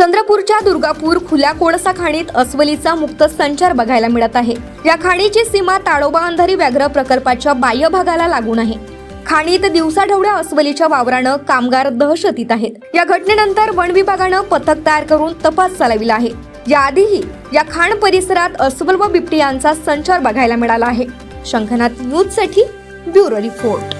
चंद्रपूरच्या दुर्गापूर खुल्या कोळसा खाणीत अस्वलीचा मुक्त संचार बघायला मिळत आहे. या खाणीची सीमा ताडोबा अंधारी व्याघ्र प्रकल्पाच्या बाह्य भागाला लागून आहे. खाणीत दिवसाढवळ्या अस्वलीच्या वावरानं कामगार दहशतीत आहेत. या घटनेनंतर वन विभागानं पथक तयार करून तपास चालविला आहे. याआधीही या खाण परिसरात अस्वल व बिबटी यांचा संचार बघायला मिळाला आहे. शंखनाथ न्यूजसाठी ब्युरो रिपोर्ट.